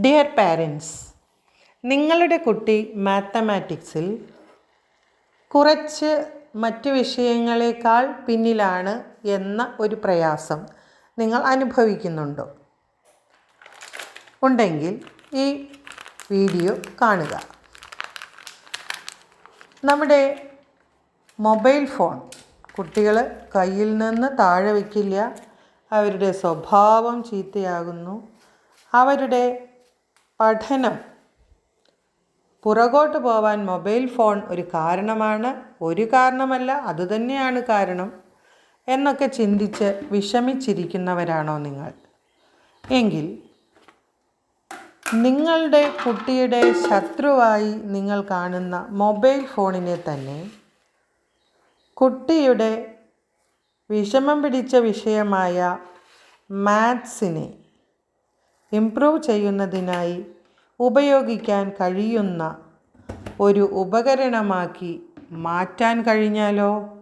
Dear parents നിങ്ങളുടെ കുട്ടി മാത്തമാറ്റിക്സിൽ കുറച്ച് മറ്റു വിഷയങ്ങളെക്കാൾ പിന്നിലാണ് എന്ന ഒരു പ്രയാസം നിങ്ങൾ അനുഭവിക്കുന്നുണ്ടോ? ഉണ്ടെങ്കിൽ ഈ വീഡിയോ കാണുക. നമ്മുടെ മൊബൈൽ ഫോൺ കുട്ടികൾ കയ്യിൽ നിന്ന് താഴെ വയ്ക്കില്ല. അവരുടെ സ്വഭാവം ചീത്തയാകുന്നു. അവരുടെ പഠനം. പുറകോട്ട് പോവാൻ മൊബൈൽ ഫോൺ ഒരു കാരണമാണ്. ഒരു കാരണമല്ല അതുതന്നെയാണ് കാരണം. എന്നൊക്കെ ചിന്തിച്ച് വിഷമിച്ചിരിക്കുന്നവരാണോ നിങ്ങൾ? എങ്കിൽ നിങ്ങളുടെ കുട്ടിയുടെ ശത്രുവായി നിങ്ങൾ കാണുന്ന മൊബൈൽ ഫോണിനെ തന്നെ കുട്ടിയുടെ വിഷമം പിടിച്ച വിഷയമായ മാത്സിനെ ഇംപ്രൂവ് ചെയ്യുന്നതിനായി ഉപയോഗിക്കാൻ കഴിയുന്ന ഒരു ഉപകരണമാക്കി മാറ്റാൻ കഴിഞ്ഞാലോ?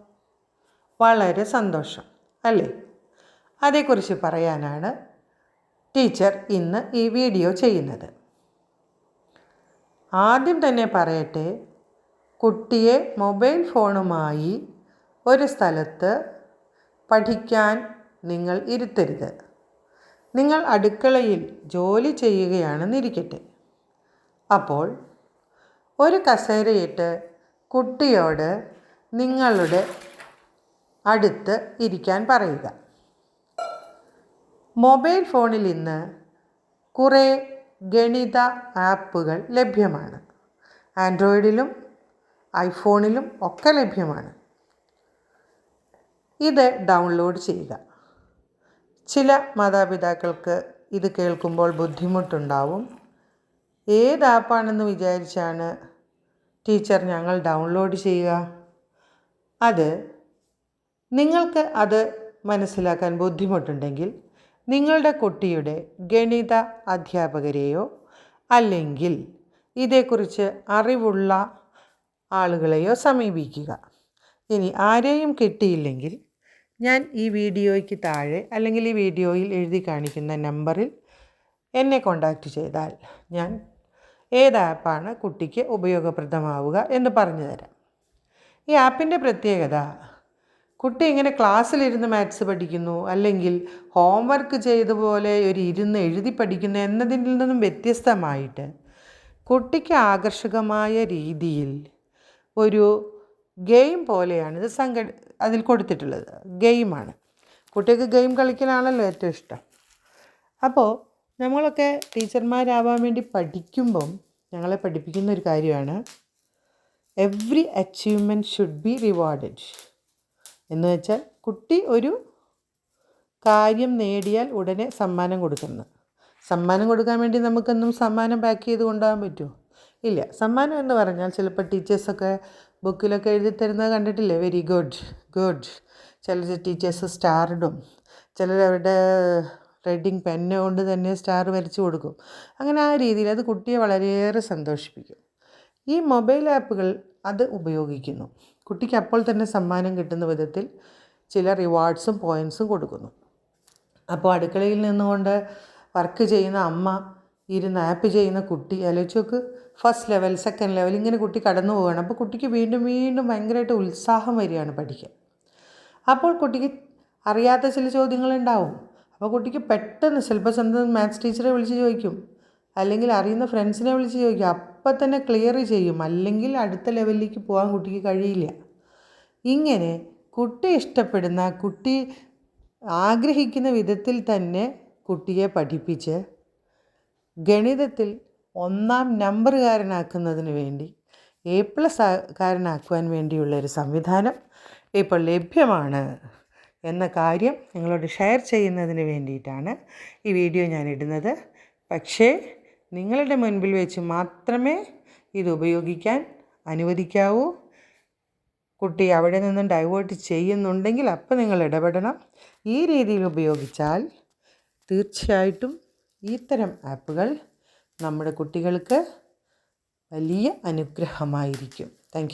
വളരെ സന്തോഷം അല്ലേ? അതേക്കുറിച്ച് പറയാനാണ് ടീച്ചർ ഇന്ന് ഈ വീഡിയോ ചെയ്യുന്നത്. ആദ്യം തന്നെ പറയട്ടെ കുട്ടിയെ മൊബൈൽ ഫോണുമായി ഒരു സ്ഥലത്ത് പഠിക്കാൻ നിങ്ങൾ ഇരുത്തരുത്. നിങ്ങൾ അടുക്കളയിൽ ജോലി ചെയ്യുകയാണെന്നിരിക്കട്ടെ. അപ്പോൾ ഒരു കസേരയിട്ട് കുട്ടിയോട് നിങ്ങളുടെ അടുത്ത് ഇരിക്കാൻ പറയുക. മൊബൈൽ ഫോണിൽ ഇന്ന് കുറേ ഗണിത ആപ്പുകൾ ലഭ്യമാണ്. ആൻഡ്രോയിഡിലും ഐഫോണിലും ഒക്കെ ലഭ്യമാണ്. ഇത് ഡൗൺലോഡ് ചെയ്യുക. ചില മാതാപിതാക്കൾക്ക് ഇത് കേൾക്കുമ്പോൾ ബുദ്ധിമുട്ടുണ്ടാവും. ഏത് ആപ്പാണെന്ന് വിചാരിച്ചാണ് ടീച്ചർ ഞങ്ങൾ ഡൗൺലോഡ് ചെയ്യുക? അത് നിങ്ങൾക്ക് അത് മനസ്സിലാക്കാൻ ബുദ്ധിമുട്ടുണ്ടെങ്കിൽ നിങ്ങളുടെ കുട്ടിയുടെ ഗണിത അധ്യാപകരെയോ അല്ലെങ്കിൽ ഇതേക്കുറിച്ച് അറിവുള്ള ആളുകളെയോ സമീപിക്കുക. ഇനി ആരെയും കിട്ടിയില്ലെങ്കിൽ ഞാൻ ഈ വീഡിയോയ്ക്ക് താഴെ അല്ലെങ്കിൽ ഈ വീഡിയോയിൽ എഴുതി കാണിക്കുന്ന നമ്പറിൽ എന്നെ കോണ്ടാക്റ്റ് ചെയ്താൽ ഞാൻ ഏത് ആപ്പാണ് കുട്ടിക്ക് ഉപയോഗപ്രദമാവുക എന്ന് പറഞ്ഞു തരാം. ഈ ആപ്പിന്റെ പ്രത്യേകത കുട്ടി ഇങ്ങനെ ക്ലാസ്സിലിരുന്ന് മാത്സ് പഠിക്കുന്നു അല്ലെങ്കിൽ ഹോംവർക്ക് ചെയ്ത പോലെ ഒരു ഇരുന്ന് എഴുതി പഠിക്കുന്നു എന്നതിൽ നിന്നും വ്യത്യസ്തമായിട്ട് കുട്ടിക്ക് ആകർഷകമായ രീതിയിൽ ഒരു ഗെയിം പോലെയാണ്. ഇത് സംഘ അതിൽ കൊടുത്തിട്ടുള്ളത്. ഗെയിമാണ്. കുട്ടികൾക്ക് ഗെയിം കളിക്കാനാണല്ലോ ഏറ്റവും ഇഷ്ടം. അപ്പോൾ നമ്മളൊക്കെ ടീച്ചർമാരാവാൻ വേണ്ടി പഠിക്കുമ്പം ഞങ്ങളെ പഠിപ്പിക്കുന്ന ഒരു കാര്യമാണ്. Every achievement should be rewarded എന്ന് വെച്ചാൽ കുട്ടി ഒരു കാര്യം നേടിയാൽ ഉടനെ സമ്മാനം കൊടുക്കുന്നത് സമ്മാനം കൊടുക്കാൻ വേണ്ടി നമുക്കൊന്നും സമ്മാനം പാക്ക് ചെയ്ത് കൊണ്ടുപോകാൻ പറ്റുമോ? ഇല്ല. സമ്മാനം എന്ന് പറഞ്ഞാൽ ചിലപ്പോൾ ടീച്ചേഴ്സൊക്കെ ബുക്കിലൊക്കെ എഴുതി തരുന്നത് കണ്ടിട്ടില്ലേ? വെരി ഗുഡ് ഗുഡ് ചില ടീച്ചേഴ്സ് സ്റ്റാർ ഇടും. ചിലർ അവരുടെ റെഡിങ് പെന്ന് കൊണ്ട് തന്നെ സ്റ്റാർ വരച്ചു കൊടുക്കും. അങ്ങനെ ആ രീതിയിൽ അത് കുട്ടിയെ വളരെയേറെ സന്തോഷിപ്പിക്കും. ഈ മൊബൈൽ ആപ്പുകൾ അത് ഉപയോഗിക്കുന്നു. കുട്ടിക്ക് അപ്പോൾ തന്നെ സമ്മാനം കിട്ടുന്ന വിധത്തിൽ ചില റിവാർഡ്സും പോയിൻസും കൊടുക്കുന്നു. അപ്പോൾ അടുക്കളയിൽ നിന്നുകൊണ്ട് വർക്ക് ചെയ്യുന്ന അമ്മ ഇരുന്ന് ആപ്പ് ചെയ്യുന്ന കുട്ടി ആലോചിച്ച് നോക്ക്. ഫസ്റ്റ് ലെവൽ സെക്കൻഡ് ലെവൽ ഇങ്ങനെ കുട്ടി കടന്നു പോവുകയാണ്. അപ്പോൾ കുട്ടിക്ക് വീണ്ടും വീണ്ടും ഭയങ്കരമായിട്ട് ഉത്സാഹം വരികയാണ് പഠിക്കാൻ. അപ്പോൾ കുട്ടിക്ക് അറിയാത്ത ചില ചോദ്യങ്ങളുണ്ടാവും. അപ്പോൾ കുട്ടിക്ക് പെട്ടെന്ന് ചിലപ്പോൾ സ്വന്തം മാത്സ് ടീച്ചറെ വിളിച്ച് ചോദിക്കും. അല്ലെങ്കിൽ അറിയുന്ന ഫ്രണ്ട്സിനെ വിളിച്ച് ചോദിക്കും. അപ്പം തന്നെ ക്ലിയർ ചെയ്യും. അല്ലെങ്കിൽ അടുത്ത ലെവലിലേക്ക് പോകാൻ കുട്ടിക്ക് കഴിയില്ല. ഇങ്ങനെ കുട്ടി ഇഷ്ടപ്പെടുന്ന കുട്ടി ആഗ്രഹിക്കുന്ന വിധത്തിൽ തന്നെ കുട്ടിയെ പഠിപ്പിച്ച് ഗണിതത്തിൽ ഒന്നാം നമ്പറുകാരനാക്കുന്നതിന് വേണ്ടി എ പ്ലസ് കാരനാക്കുവാൻ വേണ്ടിയുള്ള ഒരു സംവിധാനം ഇപ്പോൾ ലഭ്യമാണ് എന്ന കാര്യം നിങ്ങളോട് ഷെയർ ചെയ്യുന്നതിന് വേണ്ടിയിട്ടാണ് ഈ വീഡിയോ ഞാൻ ഇടുന്നത് പക്ഷേ നിങ്ങളുടെ മുൻപിൽ വെച്ച് മാത്രമേ ഇത് ഉപയോഗിക്കാൻ അനുവദിക്കാവൂ. കുട്ടി അവിടെ നിന്നും ഡൈവേർട്ട് ചെയ്യുന്നുണ്ടെങ്കിൽ അപ്പോൾ നിങ്ങൾ ഇടപെടണം. ഈ രീതിയിൽ ഉപയോഗിച്ചാൽ തീർച്ചയായിട്ടും ഇത്തരം ആപ്പുകൾ നമ്മുടെ കുട്ടികൾക്ക് വലിയ അനുഗ്രഹമായിരിക്കും. താങ്ക്